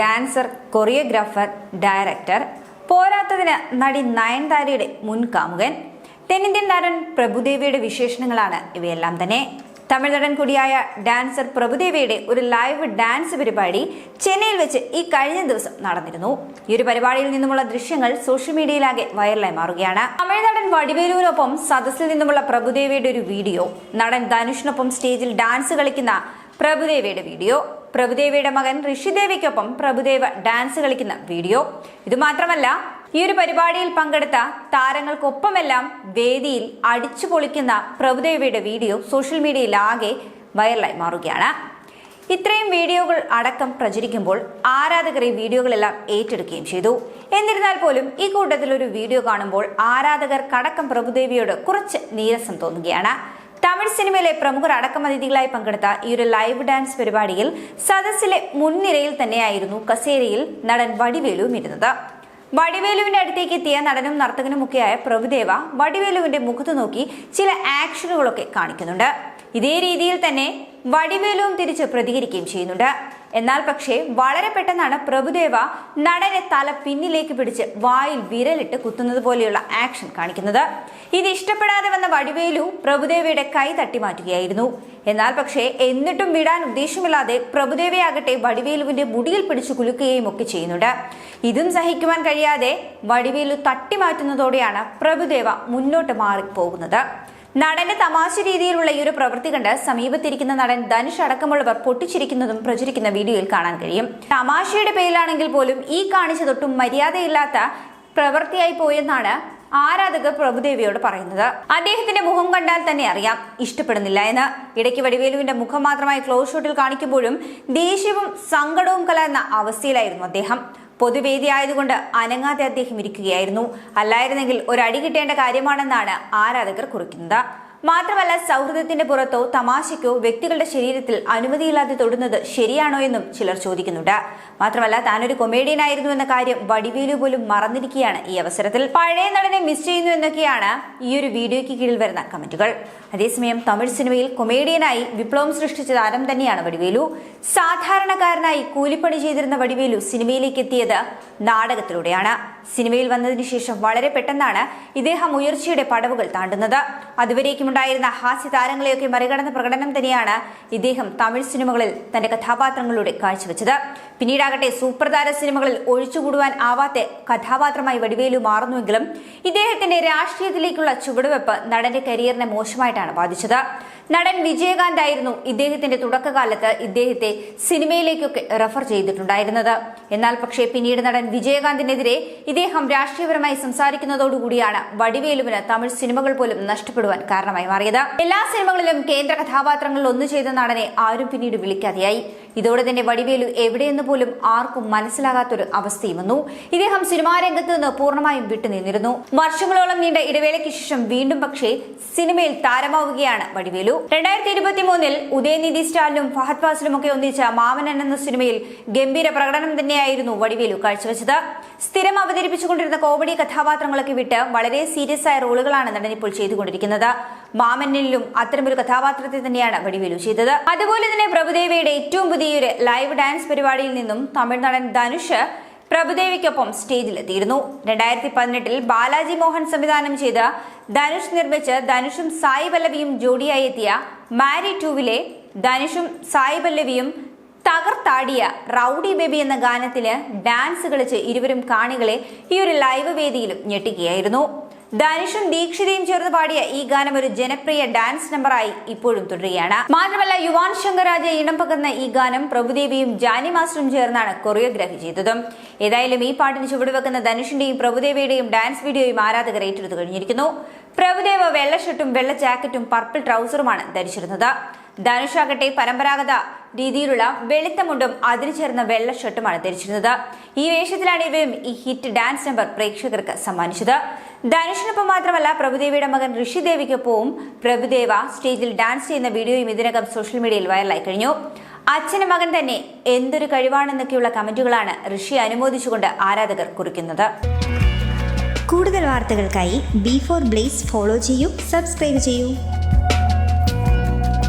Dancer choreographer director പോരാത്തതിന് നടി നയൻതാരയുടെ മുൻ കാമുകൻ തെന്നിന്ത്യൻ നടൻ പ്രഭുദേവിയുടെ വിശേഷണങ്ങളാണ് ഇവയെല്ലാം തന്നെ. തമിഴ് നടൻ കൂടിയായ ഡാൻസർ പ്രഭുദേവിയുടെ ഒരു ലൈവ് ഡാൻസ് പരിപാടി ചെന്നൈയിൽ വെച്ച് ഈ കഴിഞ്ഞ ദിവസം നടന്നിരുന്നു. ഈ ഒരു പരിപാടിയിൽ നിന്നുമുള്ള ദൃശ്യങ്ങൾ സോഷ്യൽ മീഡിയയിലാകെ വൈറലായി മാറുകയാണ്. തമിഴ് നടൻ സദസ്സിൽ നിന്നുമുള്ള പ്രഭുദേവിയുടെ ഒരു വീഡിയോ നടൻ ധനുഷിനൊപ്പം സ്റ്റേജിൽ ഡാൻസ് കളിക്കുന്ന പ്രഭുദേവിയുടെ വീഡിയോ. പ്രഭുദേവിയുടെ മകൻ ഋഷിദേവിക്കൊപ്പം പ്രഭുദേവ ഡാൻസ് കളിക്കുന്ന വീഡിയോ. ഇതുമാത്രമല്ല ഈ ഒരു പരിപാടിയിൽ പങ്കെടുത്ത താരങ്ങൾക്കൊപ്പമെല്ലാം വേദിയിൽ അടിച്ചു പൊളിക്കുന്ന പ്രഭുദേവിയുടെ വീഡിയോ സോഷ്യൽ മീഡിയയിൽ ആകെ വൈറലായി മാറുകയാണ്. ഇത്രയും വീഡിയോകൾ അടക്കം പ്രചരിക്കുമ്പോൾ ആരാധകർ ഈ വീഡിയോകളെല്ലാം ഏറ്റെടുക്കുകയും ചെയ്തു. എന്നിരുന്നാൽ പോലും ഈ കൂട്ടത്തിൽ ഒരു വീഡിയോ കാണുമ്പോൾ ആരാധകർ കടക്കം പ്രഭുദേവിയോട് കുറച്ച് നീരസം തോന്നുകയാണ്. തമിഴ് സിനിമയിലെ പ്രമുഖർ അടക്കം അതിഥികളായി പങ്കെടുത്ത ഈ ഒരു ലൈവ് ഡാൻസ് പരിപാടിയിൽ സദസ്സിലെ മുൻനിരയിൽ തന്നെയായിരുന്നു കസേരയിൽ നടൻ വടിവേലുവും ഇരുന്നത്. വടിവേലുവിന്റെ അടുത്തേക്ക് എത്തിയ നടനും നർത്തകനുമൊക്കെയായ പ്രഭുദേവ വടിവേലുവിന്റെ മുഖത്ത് നോക്കി ചില ആക്ഷനുകളൊക്കെ കാണിക്കുന്നുണ്ട്. ഇതേ രീതിയിൽ തന്നെ വടിവേലുവും തിരിച്ച് പ്രതികരിക്കുകയും ചെയ്യുന്നുണ്ട്. എന്നാൽ പക്ഷേ വളരെ പെട്ടെന്നാണ് പ്രഭുദേവ നടനെ തല പിന്നിലേക്ക് പിടിച്ച് വായിൽ വിരലിട്ട് കുത്തുന്നത് പോലെയുള്ള ആക്ഷൻ കാണിക്കുന്നത്. ഇത് ഇഷ്ടപ്പെടാതെ വന്ന വടിവേലു പ്രഭുദേവയുടെ കൈ തട്ടി മാറ്റുകയായിരുന്നു. എന്നാൽ പക്ഷേ എന്നിട്ടും വിടാൻ ഉദ്ദേശമില്ലാതെ പ്രഭുദേവയാകട്ടെ വടിവേലുവിന്റെ മുടിയിൽ പിടിച്ചു കുലുക്കുകയും ഒക്കെ ചെയ്യുന്നുണ്ട്. ഇതും സഹിക്കുവാൻ കഴിയാതെ വടിവേലു തട്ടി മാറ്റുന്നതോടെയാണ് പ്രഭുദേവ മുന്നോട്ട് മാറിപ്പോകുന്നത്. നടന്റെ തമാശ രീതിയിലുള്ള ഈ ഒരു പ്രവൃത്തി കണ്ട് സമീപത്തിരിക്കുന്ന നടൻ ധനുഷ് അടക്കമുള്ളവർ പൊട്ടിച്ചിരിക്കുന്നതും പ്രചരിക്കുന്ന വീഡിയോയിൽ കാണാൻ കഴിയും. തമാശയുടെ പേരിലാണെങ്കിൽ പോലും ഈ കാണിച്ചതൊട്ടും മര്യാദയില്ലാത്ത പ്രവൃത്തിയായി പോയെന്നാണ് ആരാധകർ പ്രഭുദേവിയോട് പറയുന്നത്. അദ്ദേഹത്തിന്റെ മുഖം കണ്ടാൽ തന്നെ അറിയാം ഇഷ്ടപ്പെടുന്നില്ല എന്ന്. ഇടയ്ക്ക് വടിവേലുവിന്റെ മുഖം മാത്രമായി ക്ലോസ് ഷോട്ടിൽ കാണിക്കുമ്പോഴും ദേഷ്യവും സങ്കടവും കലർന്ന അവസ്ഥയിലായിരുന്നു അദ്ദേഹം. പൊതുവേദി ആയതുകൊണ്ട് അനങ്ങാതെ അദ്ദേഹം ഇരിക്കുകയായിരുന്നു. അല്ലായിരുന്നെങ്കിൽ ഒരടി കിട്ടേണ്ട കാര്യമാണെന്നാണ് ആരാധകർ കുറിക്കുന്നത്. മാത്രമല്ല സൗഹൃദത്തിന്റെ പുറത്തോ തമാശയ്ക്കോ വ്യക്തികളുടെ ശരീരത്തിൽ അനുമതിയില്ലാതെ തൊടുന്നത് ശരിയാണോ എന്നും ചിലർ ചോദിക്കുന്നുണ്ട്. മാത്രമല്ല താനൊരു കൊമേഡിയൻ ആയിരുന്നു എന്ന കാര്യം വടിവേലു പോലും മറന്നിരിക്കുകയാണ് ഈ അവസരത്തിൽ. പഴയ നടനെ മിസ് ചെയ്യുന്നു എന്നൊക്കെയാണ് ഈ ഒരു വീഡിയോയ്ക്ക് കീഴിൽ വരുന്ന കമന്റുകൾ. അതേസമയം തമിഴ് സിനിമയിൽ കൊമേഡിയനായി വിപ്ലവം സൃഷ്ടിച്ച താരം തന്നെയാണ് വടിവേലു. സാധാരണക്കാരനായി കൂലിപ്പണി ചെയ്തിരുന്ന വടിവേലു സിനിമയിലേക്ക് എത്തിയത് നാടകത്തിലൂടെയാണ്. സിനിമയിൽ വന്നതിന് ശേഷം വളരെ പെട്ടെന്നാണ് ഇദ്ദേഹം ഉയർച്ചയുടെ പടവുകൾ താണ്ടുന്നത്. അതുവരേക്കും ഉണ്ടായിരുന്ന ഹാസ്യ താരങ്ങളെയൊക്കെ മറികടന്ന പ്രകടനം തന്നെയാണ് ഇദ്ദേഹം തമിഴ് സിനിമകളിൽ തന്റെ കഥാപാത്രങ്ങളിലൂടെ കാഴ്ചവെച്ചത്. പിന്നീടാകട്ടെ സൂപ്പർതാര സിനിമകളിൽ ഒഴിച്ചുകൂടുവാൻ ആവാത്ത കഥാപാത്രമായി വടിവേലു മാറുന്നുവെങ്കിലും ഇദ്ദേഹത്തിന്റെ രാഷ്ട്രീയത്തിലേക്കുള്ള ചുവടുവെപ്പ് നടന്റെ കരിയറിനെ മോശമായിട്ടാണ് ബാധിച്ചത്. നടൻ വിജയകാന്ത് ആയിരുന്നു ഇദ്ദേഹത്തിന്റെ തുടക്കകാലത്ത് ഇദ്ദേഹത്തെ സിനിമയിലേക്കൊക്കെ റെഫർ ചെയ്തിട്ടുണ്ടായിരുന്നത്. എന്നാൽ പക്ഷേ പിന്നീട് നടൻ വിജയകാന്തിനെതിരെ ഇദ്ദേഹം രാഷ്ട്രീയപരമായി സംസാരിക്കുന്നതോടുകൂടിയാണ് വടിവേലുവിന് തമിഴ് സിനിമകൾ പോലും നഷ്ടപ്പെടുവാൻ കാരണമായി മാറിയത്. എല്ലാ സിനിമകളിലും കേന്ദ്ര കഥാപാത്രങ്ങളിൽ ഒന്നു ചെയ്ത നടനെ ആരും പിന്നീട് വിളിക്കാതെയായി. ഇതോടെ തന്നെ വടിവേലു എവിടെയെന്ന് പോലും ആർക്കും മനസ്സിലാകാത്തൊരു അവസ്ഥയും വന്നു. ഇദ്ദേഹം സിനിമാ രംഗത്ത് നിന്ന് പൂർണമായും വിട്ടുനിന്നിരുന്നു. വർഷങ്ങളോളം നീണ്ട ഇടവേളയ്ക്ക് ശേഷം വീണ്ടും പക്ഷേ സിനിമയിൽ താരമാവുകയാണ് വടിവേലു. രണ്ടായിരത്തി ഇരുപത്തി മൂന്നിൽ ഉദയനിധി സ്റ്റാലിനും ഫഹദ് ഫാസിലും ഒക്കെ ഒന്നിച്ച മാമനൻ എന്ന സിനിമയിൽ ഗംഭീര പ്രകടനം തന്നെയായിരുന്നു വടിവേലു കാഴ്ചവെച്ചത്. സ്ഥിരം അവതരിപ്പിച്ചുകൊണ്ടിരുന്ന കോമഡി കഥാപാത്രങ്ങളൊക്കെ വിട്ട് വളരെ സീരിയസ് ആയ റോളുകളാണ് നടൻ ഇപ്പോൾ ചെയ്തുകൊണ്ടിരിക്കുന്നത്. മാമന്നിലും അത്തരമൊരു കഥാപാത്രത്തെ തന്നെയാണ് വടിവേലു ചെയ്തത്. അതുപോലെ തന്നെ പ്രഭുദേവയുടെ ഏറ്റവും പുതിയൊരു ലൈവ് ഡാൻസ് പരിപാടിയിൽ നിന്നും തമിഴ് നടൻ ധനുഷ് പ്രഭുദേവിക്കൊപ്പം സ്റ്റേജിലെത്തിയിരുന്നു. രണ്ടായിരത്തി പതിനെട്ടിൽ ബാലാജി മോഹൻ സംവിധാനം ചെയ്ത ധനുഷ് നിർമ്മിച്ച് ധനുഷും സായി പല്ലവിയും ജോഡിയായി എത്തിയ മാരി ടൂവിലെ ധനുഷും സായി പല്ലവിയും തകർത്താടിയ റൗഡി ബേബി എന്ന ഗാനത്തിന് ഡാൻസ് കളിച്ച് ഇരുവരും കാണികളെ ഈ ഒരു ലൈവ് വേദിയിലും ഞെട്ടിക്കുകയായിരുന്നു ധനുഷും ദീക്ഷിതയും ചേർന്ന് പാടിയ ഈ ഗാനം ഒരു ജനപ്രിയ ഡാൻസ് നമ്പറായി ഇപ്പോഴും തുടരുകയാണ്. മാത്രമല്ല യുവാൻ ശങ്കരാജ ഇടം പകർന്ന ഈ ഗാനം പ്രഭുദേവിയും ജാനി മാസ്റ്ററും ചേർന്നാണ് കൊറിയോഗ്രാഫി ചെയ്തതും. ഏതായാലും ഈ പാട്ടിന് ചുവടുവെക്കുന്ന ധനുഷിന്റെയും പ്രഭുദേവിയുടെയും ഡാൻസ് വീഡിയോയും ആരാധകർ ഏറ്റെടുത്തു കഴിഞ്ഞിരിക്കുന്നു. പ്രഭുദേവ വെള്ള ഷർട്ടും വെള്ള ജാക്കറ്റും പർപ്പിൾ ട്രൗസറുമാണ് ധരിച്ചിരുന്നത്. ധനുഷാകട്ടെ പരമ്പരാഗത രീതിയിലുള്ള വെളുത്ത മുണ്ടും അതിന് ചേർന്ന വെള്ള ഷർട്ടുമാണ് ധരിച്ചിരുന്നത്. ഈ വേഷത്തിലാണ് ഇവയും ഈ ഹിറ്റ് ഡാൻസ് നമ്പർ പ്രേക്ഷകർക്ക് സമ്മാനിച്ചത്. ധനുഷിനൊപ്പം മാത്രമല്ല പ്രഭുദേവിയുടെ മകൻ ഋഷിദേവിക്കൊപ്പവും പ്രഭുദേവ സ്റ്റേജിൽ ഡാൻസ് ചെയ്യുന്ന വീഡിയോയും ഇതിനകം സോഷ്യൽ മീഡിയയിൽ വൈറലായി കഴിഞ്ഞു. അച്ഛനും മകൻ തന്നെ എന്തൊരു കഴിവാണെന്നൊക്കെയുള്ള കമന്റുകളാണ് ഋഷി അനുമോദിച്ചുകൊണ്ട് ആരാധകർ കുറിക്കുന്നത്. കൂടുതൽ വാർത്തകൾക്കായി ബി ഫോർ ബ്ലേസ് ഫോളോ ചെയ്യൂ സബ്സ്ക്രൈബ് ചെയ്യൂ.